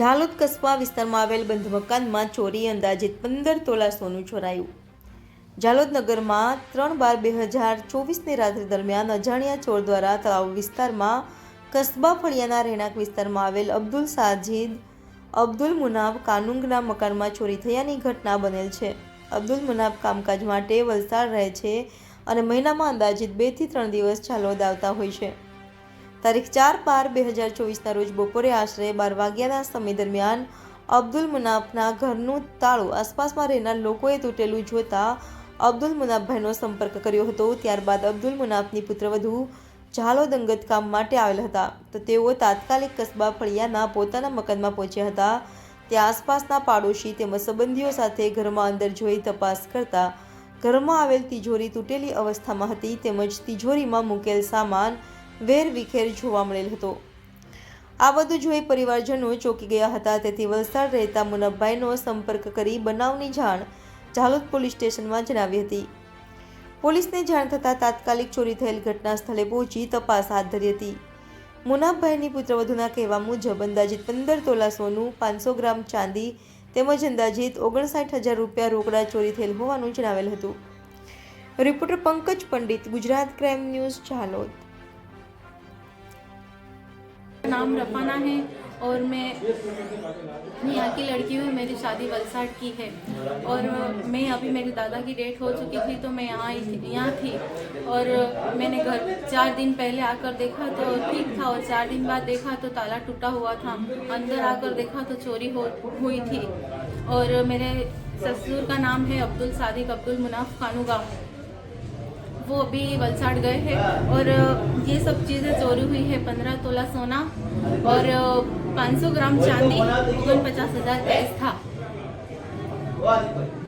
ઝાલોદ કસ્બા વિસ્તારમાં આવેલ બંધ મકાનમાં ચોરી અંદાજિત પંદર તોલા સોનું ચોરાયું. ઝાલોદ નગરમાં ત્રણ બાર બે હજાર ચોવીસની રાત્રિ દરમિયાન અજાણ્યા ચોર દ્વારા તળાવ વિસ્તારમાં કસ્બા ફળિયાના રહેણાંક વિસ્તારમાં આવેલ અબ્દુલ સાજીદ, અબ્દુલ મુનાબ કાનુંગના મકાનમાં ચોરી થયાની ઘટના બનેલ છે. અબ્દુલ મુનાબ કામકાજ માટે વલસાડ રહે છે અને મહિનામાં અંદાજિત બેથી ત્રણ દિવસ ઝાલોદ આવતા હોય છે. તારીખ ચાર બાર બે હજાર ચોવીસના રોજ બપોરે આશરે બાર વાગ્યાના સમય દરમિયાન અબ્દુલ મુનાફના ઘરનું તાળું આસપાસમાં રહેનાર લોકોએ તૂટેલું જોતા અબ્દુલ મુનાફભાઈનો સંપર્ક કર્યો હતો. ત્યારબાદ અબ્દુલ મુનાફની પુત્રવધુ ઝાલો દંગત કામ માટે આવેલ હતા. તો તેઓ તાત્કાલિક કસ્બા ફળિયાના પોતાના મકાનમાં પહોંચ્યા હતા. ત્યાં આસપાસના પાડોશી તેમજ સંબંધીઓ સાથે ઘરમાં અંદર જોઈ તપાસ કરતા ઘરમાં આવેલ તિજોરી તૂટેલી અવસ્થામાં હતી. તેમજ તિજોરીમાં મૂકેલ સામાન વેર વિખેર જોવા મળેલ હતો. આ બધું જોઈ પરિવારજનો ચોંકી ગયા હતા. તેથી વલસાડ રહેતા મુનબભાઈનો સંપર્ક કરી બનાવની જાણ ઝાલોદ પોલીસ સ્ટેશનમાં જણાવી હતી. પોલીસને જાણ થતાં તાત્કાલિક ચોરી થયેલ ઘટના સ્થળે પહોંચી તપાસ હાથ ધરી હતી. મુનાભાઈની પુત્રવધુના કહેવા મુજબ, અંદાજિત પંદર તોલા સોનું, પાંચસો ગ્રામ ચાંદી તેમજ અંદાજિત ઓગણસાઠ હજાર રૂપિયા રોકડા ચોરી થયેલ હોવાનું જણાવેલ હતું. Reporter Pankaj Pandit, Gujarat crime news, Jhalod. नाम रफाना है और मैं यहाँ की लड़की हूँ, मेरी शादी वलसाड की है। और मैं अभी मेरे दादा की डेथ हो चुकी थी तो मैं यहाँ यहाँ थी। और मैंने घर चार दिन पहले आकर देखा तो ठीक था और चार दिन बाद देखा तो ताला टूटा हुआ था, अंदर आकर देखा तो चोरी हो, हुई थी। और मेरे ससुर का नाम है अब्दुल सादिक अब्दुल मुनाफ कानूगा वो अभी वलसाड़ गए हैं और ये सब चीज़ें चोरी हुई है, पंद्रह तोला सोना और पाँच सौ ग्राम चांदी पचास हज़ार कैश था।